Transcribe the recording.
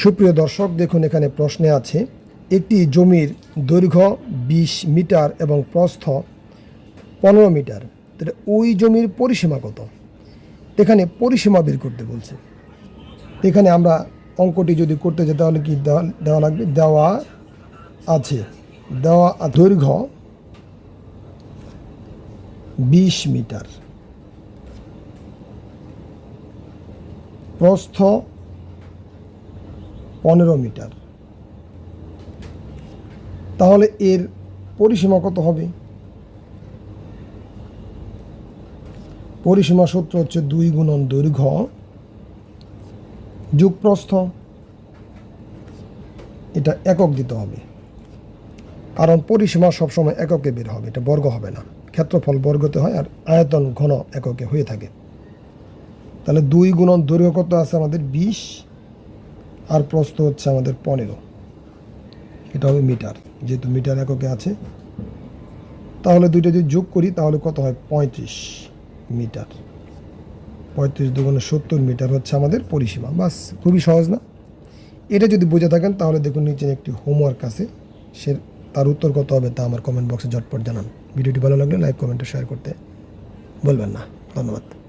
সুপ্রিয় দর্শক, দেখুন এখানে প্রশ্নে আছে, একটি জমির দৈর্ঘ্য বিশ মিটার এবং প্রস্থ পনেরো মিটার। তাহলে ওই জমির পরিসীমা কত? এখানে পরিসীমা বের করতে বলছে। এখানে আমরা অঙ্কটি যদি করতে যাই, তাহলে কি দেওয়া দেওয়া লাগবে? দেওয়া আছে। দেওয়া দৈর্ঘ্য বিশ মিটার। প্রস্থ পনেরো মিটার। তাহলে এর পরিসীমা কত হবে? পরিসীমা সূত্র হচ্ছে দুই গুণন দৈর্ঘ্য যুগ প্রস্থ এটা একক দিতে হবে। কারণ পরিসীমা সবসময় এককে বের হবে, এটা বর্গ হবে না। ক্ষেত্রফল বর্গতে হয় আর আয়তন ঘন এককে হয়ে থাকে। তাহলে দুই গুণন দৈর্ঘ্য কত আছে আমাদের? বিশ। আর প্রস্থ হচ্ছে আমাদের পনেরো। এটা হবে মিটার। যেহেতু মিটার এককে আছে, তাহলে দুইটা যদি যোগ করি, তাহলে কত হয়? পঁয়ত্রিশ মিটার। পঁয়ত্রিশ দুগুণে সত্তর মিটার হচ্ছে আমাদের পরিসীমা। বাস, খুবই সহজ না? এটা যদি বুঝে থাকেন, তাহলে দেখুন নিচে একটি হোমওয়ার্ক আছে। সে, তার উত্তর কত হবে তা আমার কমেন্ট বক্সে ঝটপট জানান। ভিডিওটি ভালো লাগলে লাইক কমেন্টে শেয়ার করতে বলবেন না। ধন্যবাদ।